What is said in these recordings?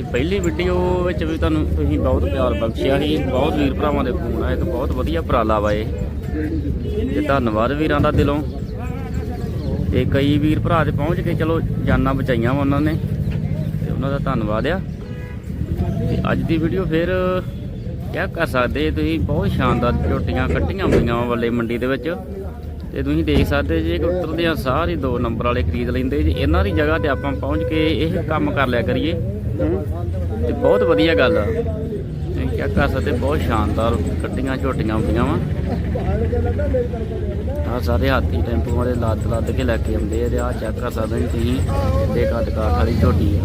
ਤੇ ਪਹਿਲੀ ਵੀਡੀਓ ਵਿੱਚ ਵੀ ਤੁਹਾਨੂੰ ਤੁਸੀਂ ਬਹੁਤ ਪਿਆਰ ਬਖਸ਼ਿਆ ਸੀ, ਬਹੁਤ ਵੀਰ ਭਰਾਵਾਂ ਦੇ ਫੋਨ ਆਏ ਤੇ ਬਹੁਤ ਵਧੀਆ ਉਪਰਾਲਾ ਵਾ ਇਹ। ਤੇ ਧੰਨਵਾਦ ਵੀਰਾਂ ਦਾ ਦਿਲੋਂ। ਤੇ ਕਈ ਵੀਰ ਭਰਾ ਤੇ ਪਹੁੰਚ ਕੇ ਚਲੋ ਜਾਨਾਂ ਬਚਾਈਆਂ ਵਾ ਉਹਨਾਂ ਨੇ, ਤੇ ਉਹਨਾਂ ਦਾ ਧੰਨਵਾਦ ਆ। ਤੇ ਅੱਜ ਦੀ ਵੀਡੀਓ ਫਿਰ ਕਿਆ ਕਰ ਸਕਦੇ, ਤੁਸੀਂ ਬਹੁਤ ਸ਼ਾਨਦਾਰ ਝੋਟੀਆਂ ਕੱਟੀਆਂ ਹੋਈਆਂ ਵਾ ਵੱਲੇ ਮੰਡੀ ਦੇ ਵਿੱਚ। ਤੇ ਤੁਸੀਂ ਦੇਖ ਸਕਦੇ ਜੇ ਕਿ ਉਤਰਦੇ ਆ ਸਾਰੇ ਦੋ ਨੰਬਰ ਵਾਲੇ ਖਰੀਦ ਲੈਂਦੇ, ਜੇ ਇਹਨਾਂ ਦੀ ਜਗ੍ਹਾ ਤੇ ਆਪਾਂ ਪਹੁੰਚ ਕੇ ਇਹ ਕੰਮ ਕਰ ਲਿਆ ਕਰੀਏ। ਤੇ ਬਹੁਤ ਵਧੀਆ ਗੱਲ ਆ। ਤੁਸੀਂ ਕਿਆ ਕਰ ਸਕਦੇ, ਬਹੁਤ ਸ਼ਾਨਦਾਰ ਕੱਟੀਆਂ ਝੋਟੀਆਂ ਹੁੰਦੀਆਂ ਵਾ। ਆ ਸਾਰੇ ਹਾਥੀ ਟੈਂਪੂ ਵਾਲੇ ਲੱਦ ਲੱਦ ਕੇ ਲੈ ਕੇ ਆਉਂਦੇ ਆ ਤੇ ਆ ਚੈੱਕ ਕਰ ਸਕਦੇ ਤੁਸੀਂ ਦੇ ਕੱਦ ਕਾਠ ਵਾਲੀ ਝੋਟੀ ਆ।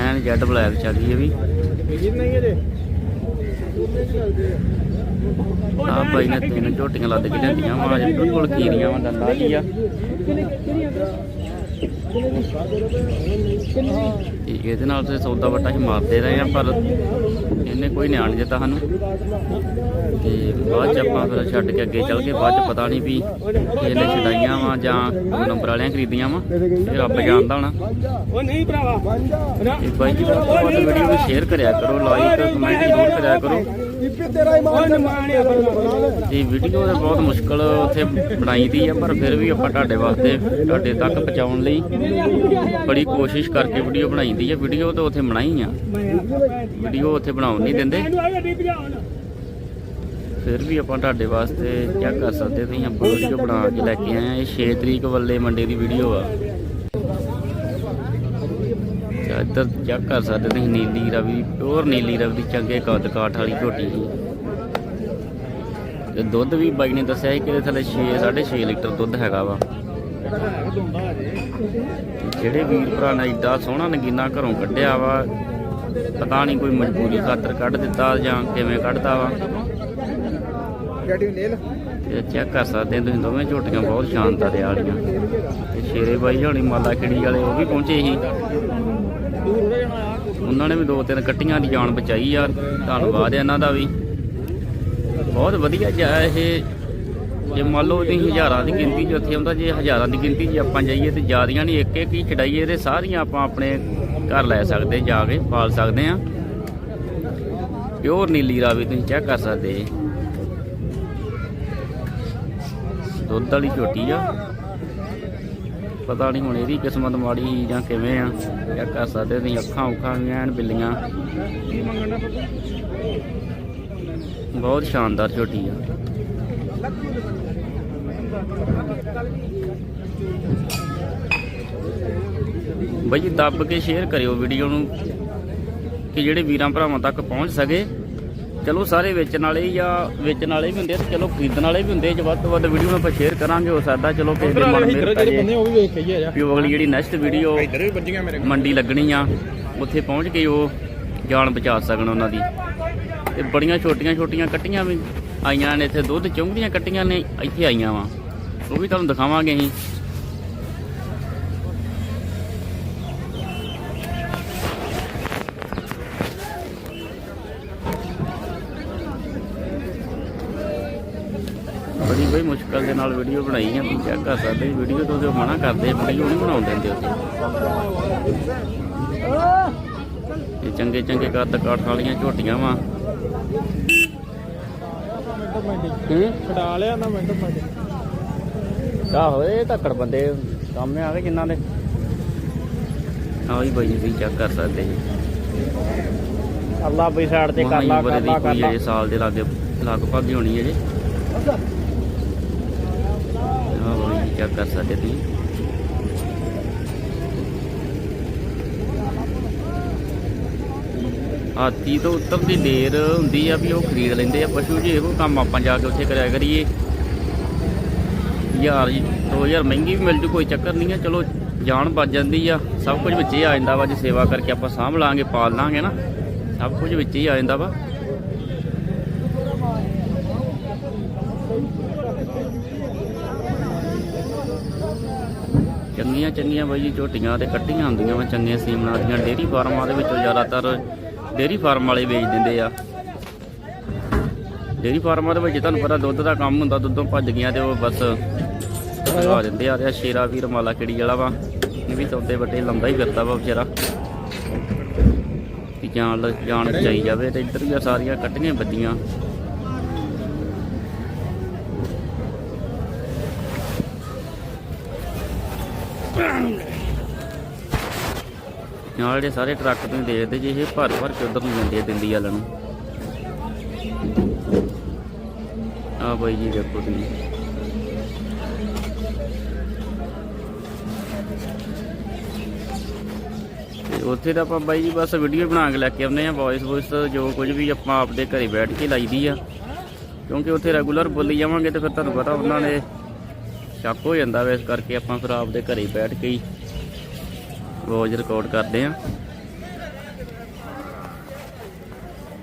ਐਨ ਜੈਡ ਬਲੈਕ ਚੱਲੀ ਇਹ ਵੀ। ਆ ਭਾਈ ਨੇ ਤਿੰਨ ਝੋਟੀਆਂ ਲੱਦ ਕੇ ਲੈਂਦੀਆਂ ਵਾ ਬਿਲਕੁਲ ਕੀਰੀਆਂ ਵਾ ਦੰਦਾਂ ਦੀ ਆ ਤੇ ਇਹਦੇ ਨਾਲ ਤੇ ਸੌਦਾ ਵੱਟਾ ਹੀ ਮਾਰਦੇ ਰਹੇ ਆ ਪਰ ਇਹਨੇ ਕੋਈ ਨਿਆਣ ਦਿੱਤਾ ਸਾਨੂੰ। ਤੇ ਬਾਅਦ ਚ ਆਪਾਂ ਫਿਰ ਛੱਡ ਕੇ ਅੱਗੇ ਚੱਲ ਗਏ। ਬਾਅਦ ਚ ਪਤਾ ਨਹੀਂ ਵੀ ਇਹਨੇ ਛਡਾਈਆਂ ਵਾ ਜਾਂ ਨੰਬਰ ਵਾਲਿਆਂ ਖਰੀਦੀਆਂ ਵਾ। ਇਹ ਰੱਬ ਜਾਣਦਾ ਹੋਣਾ। ਉਹ ਨਹੀਂ ਭਰਾਵਾ। ਤੇ ਬਾਈ ਜੀ ਵੀਡੀਓ ਨੂੰ ਸ਼ੇਅਰ ਕਰਿਆ ਕਰੋ ਲਾਈਕ ਕਮੈਂਟ ਜ਼ਰੂਰ ਕਰਿਆ ਕਰੋ। ਇਹ ਵੀਡੀਓ ਤਾਂ ਬਹੁਤ ਮੁਸ਼ਕਲ ਉੱਥੇ ਬਣਾਈ ਦੀ ਆ ਪਰ ਫਿਰ ਵੀ ਆਪਾਂ ਤੁਹਾਡੇ ਵਾਸਤੇ ਤੁਹਾਡੇ ਤੱਕ ਪਹੁੰਚਾਉਣ ਲਈ ਬੜੀ ਕੋਸ਼ਿਸ਼ ਕਰਕੇ ਵੀਡੀਓ ਬਣਾਈ ਦੀ ਆ। ਵੀਡੀਓ ਤਾਂ ਉੱਥੇ ਬਣਾਈ ਆ। ਵੀਡੀਓ ਉੱਥੇ ਬਣਾਉਣ ਨਹੀਂ ਦਿੰਦੇ। ਫਿਰ ਵੀ ਆਪਾਂ ਤੁਹਾਡੇ ਵਾਸਤੇ ਕੀ ਕਰ ਸਕਦੇ ਤੁਸੀਂ? ਆਪਾਂ ਵੀਡੀਓ ਬਣਾ ਕੇ ਲੈ ਕੇ ਆਏ ਆ। ਇਹ 6 ਤਰੀਕ ਵੱਲੇ ਮੰਡੇ ਦੀ ਵੀਡੀਓ ਆ। ਇੱਧਰ ਚੈੱਕ ਕਰ ਸਕਦੇ ਤੁਸੀਂ, ਨੀਲੀ ਰਵੀ ਪਿਓਰ ਨੀਲੀ ਰਵੀ ਦੀ ਚੰਗੇ ਕੱਦ ਕਾਠ ਵਾਲੀ ਝੋਟੀ ਸੀ ਤੇ ਦੁੱਧ ਵੀ ਬਾਈ ਨੇ ਦੱਸਿਆ ਸੀ ਕਿ ਇਹਦੇ ਥੱਲੇ 6 6.5 ਲੀਟਰ ਦੁੱਧ ਹੈਗਾ ਵਾ। ਜਿਹੜੇ ਵੀਰ ਭਰਾ ਨੇ ਏਡਾ ਸੋਹਣਾ ਨਗੀਨਾ ਘਰੋਂ ਕੱਢਿਆ ਵਾ, ਪਤਾ ਨਹੀਂ ਕੋਈ ਮਜਬੂਰੀ ਖਾਤਰ ਕੱਢ ਦਿੱਤਾ ਜਾਂ ਕਿਵੇਂ ਕੱਢਦਾ ਵਾ। ਤੇ ਚੈੱਕ ਕਰ ਸਕਦੇ ਤੁਸੀਂ, ਦੋਵੇਂ ਝੋਟੀਆਂ ਬਹੁਤ ਸ਼ਾਨਦਾਰ ਆ ਵਾਲੀਆਂ ਤੇ ਸ਼ੇਰੇ ਬਾਈ ਹੋਣੀ, ਮਾਲਾ ਖਿੜੀ ਵਾਲੇ, ਉਹ ਵੀ ਪਹੁੰਚੇ ਸੀ। ਉਹਨਾਂ ਨੇ ਵੀ ਦੋ ਤਿੰਨ ਕੱਟੀਆਂ ਦੀ ਜਾਨ ਬਚਾਈ ਆ। ਧੰਨਵਾਦ ਹੈ ਇਹਨਾਂ ਦਾ ਵੀ। ਬਹੁਤ ਵਧੀਆ ਜਿਹਾ ਇਹ। ਜੇ ਮੰਨ ਲਓ ਤੁਸੀਂ ਹਜ਼ਾਰਾਂ ਦੀ ਗਿਣਤੀ 'ਚ ਉੱਥੇ ਆਉਂਦਾ ਜੇ ਹਜ਼ਾਰਾਂ ਦੀ ਗਿਣਤੀ 'ਚ ਆਪਾਂ ਜਾਈਏ ਤੇ ਜਿਆਦੀਆਂ ਨਹੀਂ, ਇੱਕ ਇੱਕ ਹੀ ਛਡਾਈਏ ਤੇ ਸਾਰੀਆਂ ਆਪਾਂ ਆਪਣੇ ਘਰ ਲੈ ਸਕਦੇ, ਜਾ ਕੇ ਪਾਲ ਸਕਦੇ ਆ। ਪਿਓਰ ਨੀਲੀ ਰਾਵੀ ਤੁਸੀਂ ਚੈੱਕ ਕਰ ਸਕਦੇ। ਦੁੱਧ ਵਾਲੀ ਝੋਟੀ ਆ। ਪਤਾ ਨਹੀਂ ਹੁਣ ਇਹਦੀ ਕਿਸਮਤ ਮਾੜੀ ਜਾਂ ਕਿਵੇਂ ਆ। ਚੈੱਕ ਕਰ ਸਕਦੇ ਤੁਸੀਂ, ਅੱਖਾਂ ਉਖਾਂ ਵੀ ਐਨ ਬਿੱਲੀਆਂ। ਬਹੁਤ ਸ਼ਾਨਦਾਰ ਝੋਟੀ ਆ। ਬਾਈ ਜੀ, ਦੱਬ ਕੇ ਸ਼ੇਅਰ ਕਰਿਓ ਵੀਡੀਓ ਨੂੰ, ਕਿ ਜਿਹੜੇ ਵੀਰਾਂ ਭਰਾਵਾਂ ਤੱਕ ਪਹੁੰਚ ਸਕੇ। ਚਲੋ ਸਾਰੇ ਵੇਚਣ ਵਾਲੇ ਹੀ ਜਾਂ ਵੇਚਣ ਵਾਲੇ ਵੀ ਹੁੰਦੇ ਆ ਤੇ ਚਲੋ ਖਰੀਦਣ ਵਾਲੇ ਵੀ ਹੁੰਦੇ ਜੇ ਵੱਧ ਤੋਂ ਵੱਧ ਵੀਡੀਓ ਨੂੰ ਆਪਾਂ ਸ਼ੇਅਰ ਕਰਾਂਗੇ ਹੋ ਸਕਦਾ ਚਲੋ ਕਿਸੇ ਦੇ ਮਨ ਮੇਰ ਪੈ ਜੇ ਉਹ ਵੀ ਵੇਖ ਕੇ ਹੀ ਆ ਜਾ। ਵੀ ਉਹ ਅਗਲੀ ਜਿਹੜੀ ਨੈਕਸਟ ਵੀਡੀਓ ਇੱਧਰ ਵੀ ਵੱਜੀਆਂ ਮੇਰੇ ਮੰਡੀ ਲੱਗਣੀ ਆ ਉੱਥੇ ਪਹੁੰਚ ਕੇ ਉਹ ਜਾਨ ਬਚਾ ਸਕਣ ਉਹਨਾਂ ਦੀ। ਤੇ ਬੜੀਆਂ ਛੋਟੀਆਂ ਛੋਟੀਆਂ ਕੱਟੀਆਂ ਵੀ ਆਈਆਂ ਨੇ ਇੱਥੇ ਦੁੱਧ ਚੁੰਗਦੀਆਂ ਕੱਟੀਆਂ ਨੇ ਇੱਥੇ ਆਈਆਂ ਵਾ। ਉਹ ਵੀ ਤੁਹਾਨੂੰ ਦਿਖਾਵਾਂਗੇ ਅਸੀਂ। ਬੜੀ ਮੁਸ਼ਕਲ ਦੇ ਨਾਲ ਵੀਡੀਓ ਬਣਾਈ ਆ ਤੁਸੀਂ ਚੈੱਕ ਕਰ ਸਕਦੇ ਵੀਡੀਓ ਤੋਂ ਜੋ ਮਨਾ ਕਰਦੇ ਵੀਡੀਓ ਨਹੀਂ ਬਣਾਉਣ ਦਿੰਦੇ ਉੱਥੇ ਇਹ ਚੰਗੇ ਚੰਗੇ ਕੱਦ ਕਾਠ ਵਾਲੀਆਂ ਝੋਟੀਆਂ ਵਾ। ਛਡਾ ਲਿਆ ਨਾ ਮਿੰਟ ਮਿੰਟ। ਆਹੋ ਇਹ ਧੱਕੜ ਬੰਦੇ ਸਾਹਮਣੇ ਆ ਗਏ ਜਿਨ੍ਹਾਂ ਦੇ। ਆਹ ਹੀ ਬਾਈ ਜੀ ਚੈੱਕ ਕਰ ਸਕਦੇ ਜੀ। ਅੱਲਾ ਬਈ ਸਾਈਡ ਤੇ ਕਰ ਲਾ ਕਰ ਲਾ ਲਾ। ਸਾਲ ਦੇ ਲਾਗੇ ਲਗਭਗ ਹੀ ਹੋਣੀ ਹੈ ਜੀ ਚੈੱਕ ਕਰ ਸਕਦੇ ਤੁਸੀਂ। ਹਾਥੀ ਤੋਂ ਉੱਤਰ ਦੀ ਢੇਰ ਹੁੰਦੀ ਆ ਵੀ ਉਹ ਖਰੀਦ ਲੈਂਦੇ ਆ ਪਸ਼ੂ ਜੀ, ਇਹੋ ਕੰਮ ਆਪਾਂ ਜਾ ਕੇ ਉੱਥੇ ਕਰਿਆ ਕਰੀਏ। ਯਾਰ ਜੀ 2000 ਮਹਿੰਗੀ ਵੀ ਮਿਲ ਜੂ, ਕੋਈ ਚੱਕਰ ਨਹੀਂ ਆ। ਚਲੋ, ਜਾਨ ਬਚ ਜਾਂਦੀ ਆ। ਸਭ ਕੁਝ ਵਿੱਚ ਹੀ ਆ ਜਾਂਦਾ ਵਾ, ਜੇ ਸੇਵਾ ਕਰਕੇ ਆਪਾਂ ਸਾਂਭ ਲਾਂਗੇ, ਪਾਲ ਲਾਂਗੇ ਨਾ। ਸਭ ਕੁਝ ਵਿੱਚ ਹੀ ਆ ਜਾਂਦਾ ਵਾ। ਚੰਗੀਆਂ ਚੰਗੀਆਂ ਬਾਈ ਜੀ, ਝੋਟੀਆਂ ਤੇ ਕੱਟੀਆਂ ਹੁੰਦੀਆਂ ਵਾ, ਚੰਗੀਆਂ ਸੀਮਨਾਂ ਦੀਆਂ। ਡੇਰੀ ਫਾਰਮਾਂ ਦੇ ਵਿੱਚੋਂ ਜ਼ਿਆਦਾਤਰ ਡੇਰੀ ਫਾਰਮ ਵਾਲੇ ਵੇਚ ਦਿੰਦੇ ਆ। ਡੇਰੀ ਫਾਰਮਾਂ ਦੇ ਵਿੱਚ ਤੁਹਾਨੂੰ ਪਤਾ ਦੁੱਧ ਦਾ ਕੰਮ ਹੁੰਦਾ, ਦੁੱਧੋਂ ਭੱਜ ਗਿਆ ਤੇ ਉਹ ਬਸ ਲਗਾ ਦਿੰਦੇ ਆ। ਤੇ ਸ਼ੇਰਾ ਵੀਰ ਮਾਲਾ ਕਿੜੀ ਵਾਲਾ ਵਾ, ਇਹ ਵੀ ਸੌਦੇ ਵੱਡੇ ਲੰਬਾ ਹੀ ਫਿਰਦਾ ਵਾ ਵਿਚਾਰਾ। ਵੀ ਜਾਨ ਜਾਨ ਬਚਾਈ ਜਾਵੇ ਤੇ ਇੱਧਰ ਵੀ ਆ ਸਾਰੀਆਂ ਕੱਟੀਆਂ ਬੱਦੀਆਂ ਨਾਲ ਜਿਹੜੇ ਸਾਰੇ ਟਰੱਕ ਤੁਸੀਂ ਦੇਖਦੇ ਜੇ ਇਹ ਭਰ ਭਰ ਕੇ ਉਧਰ ਨੂੰ ਜਾਂਦੇ ਆ ਦਿੰਦੀ ਵਾਲ ਨੂੰ। ਆ ਬਾਈ ਜੀ ਦੇਖੋ ਤੁਸੀਂ। ਤੇ ਉੱਥੇ ਤਾਂ ਆਪਾਂ ਬਾਈ ਜੀ ਬਸ ਵੀਡੀਓ ਬਣਾ ਕੇ ਲੈ ਕੇ ਆਉਂਦੇ ਆ ਵੌਇਸ ਵੌਇਸ ਜੋ ਕੁਝ ਵੀ ਆਪਾਂ ਆਪਦੇ ਘਰੇ ਬੈਠ ਕੇ ਲਾਈਦੀ ਆ। ਕਿਉਂਕਿ ਉੱਥੇ ਰੈਗੂਲਰ ਬੋਲੀ ਜਾਵਾਂਗੇ ਤੇ ਫਿਰ ਤੁਹਾਨੂੰ ਪਤਾ ਉਹਨਾਂ ਨੇ ਸ਼ੱਕ ਹੋ ਜਾਂਦਾ ਵੇ ਇਸ ਕਰਕੇ ਆਪਾਂ ਫਿਰ ਆਪਦੇ ਘਰੇ ਬੈਠ ਕੇ ਹੀ ਵੌਇਸ ਰਿਕਾਰਡ ਕਰਦੇ ਆ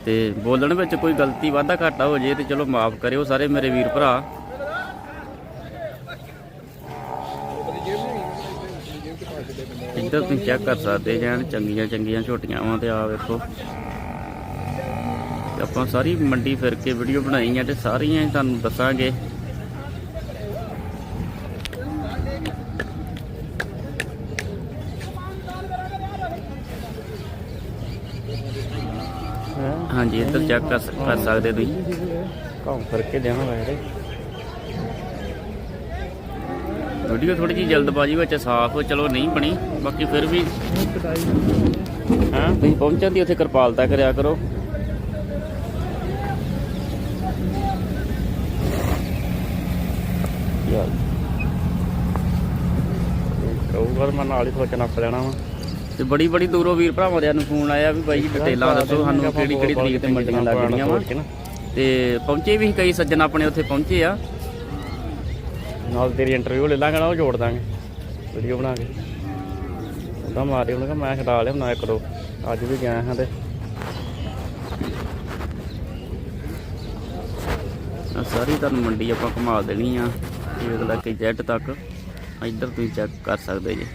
ਤੇ ਬੋਲਣ ਵਿੱਚ ਕੋਈ ਗਲਤੀ ਵਾਧਾ ਘਾਟਾ ਹੋ ਜੇ ਤੇ ਚਲੋ ਮਾਫ ਕਰਿਓ ਸਾਰੇ ਮੇਰੇ ਵੀਰ ਭਰਾ। ਇੱਧਰ ਤੁਸੀਂ ਚੈੱਕ ਕਰ ਸਕਦੇ ਜੈਨ, ਚੰਗੀਆਂ ਚੰਗੀਆਂ ਝੋਟੀਆਂ ਵਾਂ ਤੇ ਆ ਵੇਖੋ। ਆਪਾਂ ਸਾਰੀ ਮੰਡੀ ਫਿਰ ਕੇ ਵੀਡੀਓ ਬਣਾਈ ਆ ਤੇ ਸਾਰੀਆਂ ਤੁਹਾਨੂੰ ਦੱਸਾਂਗੇ। ਹਾਂਜੀ ਇੱਧਰ ਚੈੱਕ ਕਰ ਕਰ ਸਕਦੇ ਤੁਸੀਂ। ਘੁੰਮ ਫਿਰ ਕੇ ਦੇਵਾਂ ਵੈਸੇ ਵੀਡੀਓ ਥੋੜੀ ਜਿਹੀ ਜਲਦਬਾਜ਼ੀ ਵਿੱਚ ਸਾਫ਼ ਚਲੋ ਨਹੀਂ ਬਣੀ ਬਾਕੀ ਫਿਰ ਵੀ ਹਾਂ? ਤੁਸੀਂ ਪਹੁੰਚਣ ਦੀ ਉੱਥੇ ਕਿਰਪਾਲਤਾ ਕਰਿਆ ਕਰੋ। ਯਾਰ। ਕਹੂਗਾ ਮੈਂ ਨਾਲ ਹੀ ਸੋਚਣਾ ਲੈਣਾ ਵਾ। ਤੇ ਬੜੀ ਬੜੀ ਦੂਰੋਂ ਵੀਰ ਭਰਾਵਾਂ ਦੇ ਨੂੰ ਫੋਨ ਆਇਆ ਵੀ ਬਾਈ ਜੀ ਡਿਟੇਲਾਂ ਦੱਸੋ ਸਾਨੂੰ ਕਿਹੜੀ ਕਿਹੜੀ ਤਰੀਕ ਤੇ ਮੰਡੀਆਂ ਲੱਗਣੀਆਂ ਵਾ। ਤੇ ਪਹੁੰਚੇ ਵੀ ਕਈ ਸੱਜਣ ਆਪਣੇ ਉੱਥੇ ਪਹੁੰਚੇ ਆ। ਨਾਲ ਤੇਰੀ ਇੰਟਰਵਿਊ ਲੈ ਲਾਂਗੇ ਨਾ ਉਹ ਜੋੜ ਦਾਂਗੇ। ਵੀਡੀਓ ਬਣਾ ਕੇ। ਉਹਦਾ ਮਾਰੇ ਉਹਨੇ ਕਿਹਾ ਮੈਂ ਛਡਾ ਲਿਆ ਨਾ ਕਰੋ ਅੱਜ ਵੀ ਗਿਆ ਹਾਂ ਤੇ। ਸਾਰੀ ਤੁਹਾਨੂੰ ਮੰਡੀ ਆਪਾਂ ਘੁਮਾ ਦੇਣੀ ਆ। ਇਹ ਲੈ ਕੇ ਜੈਟ ਤੱਕ ਇੱਧਰ ਤੁਸੀਂ ਚੈੱਕ ਕਰ ਸਕਦੇ ਜੇ।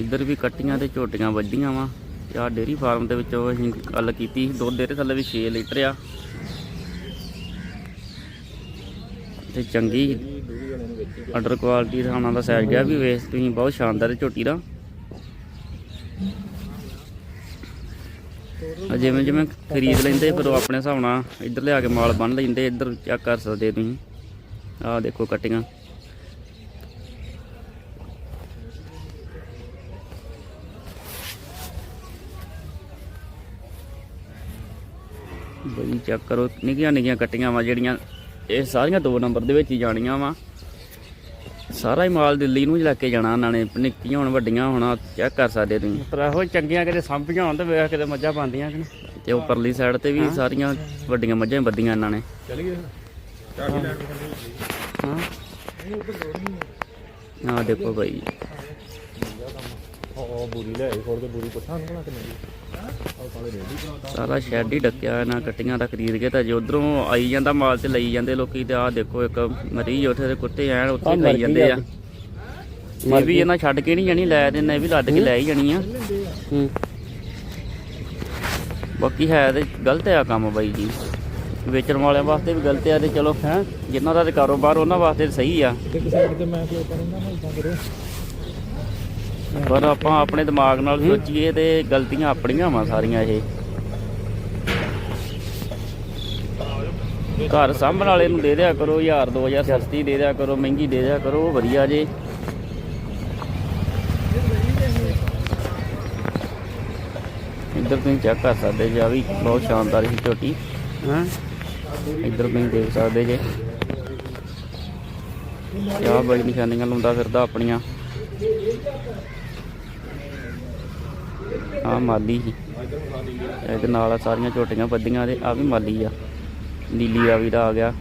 ਇੱਧਰ ਵੀ ਕੱਟੀਆਂ ਤੇ ਝੋਟੀਆਂ ਵੱਡੀਆਂ ਵਾ। ਤੇ ਆ ਡੇਰੀ ਫਾਰਮ ਦੇ ਵਿੱਚੋਂ ਅਸੀਂ ਗੱਲ ਕੀਤੀ ਦੁੱਧ ਦੇ ਥੱਲੇ ਵੀ 6 ਲੀਟਰ ਆ। ਤੇ ਚੰਗੀ ਅੰਡਰ ਕੁਆਲਿਟੀ ਥਾਣਾ ਦਾ ਸਾਈਜ਼ ਗਿਆ ਵੀ ਵੇਖ, ਤੁਸੀਂ ਬਹੁਤ ਸ਼ਾਨਦਾਰ ਝੋਟੀ ਦਾ। ਜਿਵੇਂ ਜਿਵੇਂ ਖਰੀਦ ਲੈਂਦੇ ਫਿਰ ਉਹ ਆਪਣੇ ਹਿਸਾਬ ਨਾਲ ਇੱਧਰ ਲਿਆ ਕੇ ਮਾਲ ਬੰਨ ਲੈਂਦੇ, ਇੱਧਰ ਚੈੱਕ ਕਰ ਸਕਦੇ ਤੁਸੀਂ। ਆਹ ਦੇਖੋ ਕਟੀਆਂ। ਬਈ ਚੈੱਕ ਕਰੋ ਨਿੱਕੀਆਂ ਨਿੱਕੀਆਂ ਕੱਟੀਆਂ ਵਾ ਜਿਹੜੀਆਂ ਇਹ ਸਾਰੀਆਂ ਦੋ ਨੰਬਰ ਦੇ ਵਿੱਚ ਹੀ ਜਾਣੀਆਂ ਵਾ। ਸਾਰਾ ਹੀ ਮਾਲ ਦਿੱਲੀ ਨੂੰ ਲੈ ਕੇ ਜਾਣਾ ਉਹਨਾਂ ਨੇ ਨਿੱਕੀਆਂ ਹੁਣ ਵੱਡੀਆਂ ਹੁਣ ਚੈੱਕ ਕਰ ਸਕਦੇ ਤੁਸੀਂ। ਪਰ ਇਹੋ ਜਿਹੀਆਂ ਕਿਤੇ ਸੰਭੀਆਂ ਹੋਣ ਤੇ ਵੇਖ ਕਿਤੇ ਮੱਝਾਂ ਪਾਉਂਦੀਆਂ ਕਿ। ਤੇ ਉੱਪਰਲੀ ਸਾਈਡ ਤੇ ਵੀ ਸਾਰੀਆਂ ਵੱਡੀਆਂ ਮੱਝਾਂ ਬੱਦੀਆਂ ਇਹਨਾਂ ਨੇ। ਚੱਲ ਗਏ ਹਾਂ। ਆਹ ਦੇਖੋ ਭਾਈ ਉਹ ਬੂਰੀ ਲੈ ਆਈ ਖੋਲ ਕੇ ਬੂਰੀ ਪੁੱਠਾ ਨੂੰ ਬਣਾ ਕੇ ਨਹੀਂ। ਸਾਰਾ ਸ਼ੈਡ ਹੀ ਡੱਕਿਆ ਇਹਨਾਂ ਕੱਟੀਆਂ ਦਾ ਖਰੀਦ ਕੇ ਤਾਂ ਜੇ ਉਧਰੋਂ ਆਈ ਜਾਂਦਾ ਮਾਲ ਤੇ ਲਈ ਜਾਂਦੇ ਲੋਕੀ ਤੇ ਆਹ ਦੇਖੋ ਇੱਕ ਮਰੀਜ਼ ਉੱਥੇ ਦੇ ਕੁੱਤੇ ਐਨ ਉੱਥੇ ਖਾਈ ਜਾਂਦੇ ਆ। ਇਹ ਵੀ ਇਹਨਾਂ ਛੱਡ ਕੇ ਨਹੀਂ ਜਾਣੀ ਲੈ ਦੇਣਾ ਇਹ ਵੀ ਲੱਦ ਕੇ ਲੈ ਹੀ ਜਾਣੀ ਆ। ਬਾਕੀ ਹੈ ਤੇ ਗਲਤ ਆ ਕੰਮ ਬਾਈ ਜੀ। ਵੇਚਣ ਵਾਲਿਆਂ ਵਾਸਤੇ ਵੀ ਗਲਤ ਆ ਤੇ ਚਲੋ ਹੈ? ਜਿਨ੍ਹਾਂ ਦਾ ਕਾਰੋਬਾਰ ਉਹਨਾਂ ਵਾਸਤੇ ਸਹੀ ਆ। ਇੱਕ ਸਾਈਡ ਤੇ ਮੈਂ ਕਿਉਂ ਕਰੂੰਗਾ ਨਾ ਇਦਾਂ ਕਰੋ ਪਰ ਆਪਾਂ ਆਪਣੇ ਦਿਮਾਗ ਨਾਲ ਸੋਚੀਏ ਤੇ ਗਲਤੀਆਂ ਆਪਣੀਆਂ ਵਾ ਸਾਰੀਆਂ ਇਹ। ਘਰ ਸਾਂਭਣ ਵਾਲੇ ਨੂੰ ਦੇ ਦਿਆ ਕਰੋ 1000 2000 ਸਸਤੀ ਦੇ ਦਿਆ ਕਰੋ ਮਹਿੰਗੀ ਦੇ ਦਿਆ ਕਰੋ ਉਹ ਵਧੀਆ ਜੇ। ਇੱਧਰ ਤੁਸੀਂ ਚੈੱਕ ਕਰ ਸਕਦੇ ਜੀ ਆ ਵੀ ਬਹੁਤ ਸ਼ਾਨਦਾਰ ਸੀ ਝੋਟੀ। ਹਾਂ? ਇੱਧਰ ਤੁਸੀਂ ਦੇਖ ਸਕਦੇ ਜੇ। ਆ ਬੜੀ ਨਿਸ਼ਾਨੀਆਂ ਲਾਉਂਦਾ ਫਿਰਦਾ ਆਪਣੀਆਂ। ਆ ਮਾਲੀ ਸੀ। ਇਹਦੇ ਨਾਲ ਆ ਸਾਰੀਆਂ ਝੋਟੀਆਂ ਵੱਡੀਆਂ ਤੇ ਆ ਵੀ ਮਾਲੀ ਆ। ਨੀਲੀ ਰਾਵੀ ਦਾ ਆ ਗਿਆ।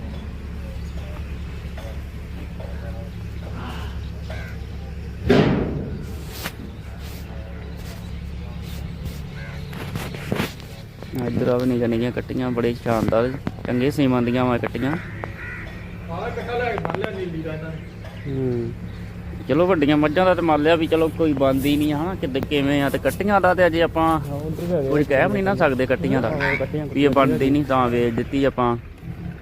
ਇੱਧਰ ਆ ਵੀ ਨਿੱਕੀਆਂ ਨਿੱਕੀਆਂ ਕੱਟੀਆਂ ਬੜੇ ਸ਼ਾਨਦਾਰ ਚੰਗੇ ਸੀਮਾਂ ਦੀਆਂ ਵਾ ਕੱਟੀਆਂ। ਆਹ ਇਕੱਠਾ ਲੈ ਕੇ ਫੜ ਲਿਆ ਨੀਲੀ ਦਾ ਇਹਨਾਂ ਹੂੰ। ਚਲੋ ਵੱਡੀਆਂ ਮੱਝਾਂ ਦਾ ਤੇ ਮੰਨ ਲਿਆ ਵੀ ਚਲੋ ਕੋਈ ਬੰਦ ਹੀ ਨਹੀਂ ਹਾਂ ਕਿੱਦ, ਕਿਵੇਂ ਆ ਤੇ ਕੱਟੀਆਂ ਦਾ ਤੇ ਅਜੇ ਆਪਾਂ ਕੁਝ ਕਹਿ ਵੀ ਨਹੀਂ ਨਾ ਸਕਦੇ ਕੱਟੀਆਂ ਦਾ, ਵੀ ਇਹ ਬਣਦੀ ਨਹੀਂ ਤਾਂ ਵੇਚ ਦਿੱਤੀ ਆਪਾਂ।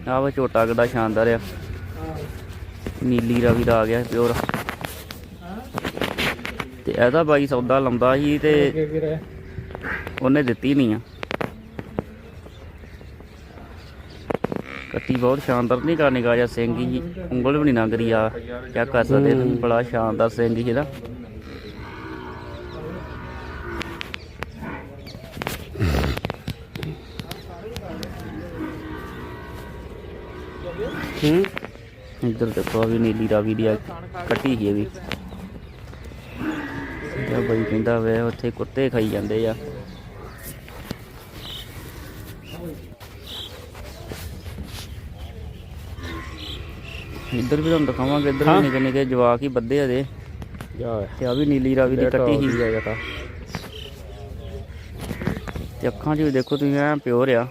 ਆਹ ਵਾ ਝੋਟਾ ਕਿੱਡਾ ਸ਼ਾਨਦਾਰ ਆ। ਨੀਲੀ ਰਵੀ ਦਾ ਆ ਗਿਆ ਪਿਓਰ। ਤੇ ਇਹਦਾ ਬਾਈ ਸੌਦਾ ਲਾਉਂਦਾ ਸੀ ਤੇ ਅੱਗੇ ਉਹਨੇ ਦਿੱਤੀ ਨਹੀਂ ਆ। ਕੱਟੀ ਬਹੁਤ ਸ਼ਾਨਦਾਰ ਨਹੀਂ ਕਰਨੀ ਗਾ ਜਾਂ ਸਿੰਘ ਜੀ ਉਂਗਲ ਵੀ ਨਹੀਂ ਲੰਘ ਰਹੀ ਆ। ਕਿਆ ਕਰ ਸਕਦੇ ਤੁਸੀਂ? ਬੜਾ ਸ਼ਾਨਦਾਰ ਸਿੰਘ ਜੀ ਇਹਦਾ। ਹੂੰ। ਇੱਧਰ ਦੇਖੋ ਆ ਵੀ ਨੀਲੀ ਰਾਵੀ ਦੀ ਕੱਟੀ ਹੀ ਵੀ। ਇਹ ਬਈ ਕਹਿੰਦਾ ਵੇ ਉੱਥੇ ਕੁੱਤੇ ਖਾਈ ਜਾਂਦੇ ਆ। ਇੱਧਰ ਵੀ ਤੁਹਾਨੂੰ ਦਿਖਾਵਾਂਗੇ ਇੱਧਰ ਵੀ ਨਿੱਕੇ ਨਿੱਕੇ ਜਵਾਕ ਹੀ ਬੱਦੇ ਆ ਦੇ ਜਾ ਤੇ ਆ ਵੀ ਨੀਲੀ ਰਾਵੀ ਦੀ ਕੱਟੀ ਹੀ ਤੇ ਅੱਖਾਂ 'ਚ ਵੀ ਦੇਖੋ ਤੁਸੀਂ ਐ ਪਿਓਰ ਆ।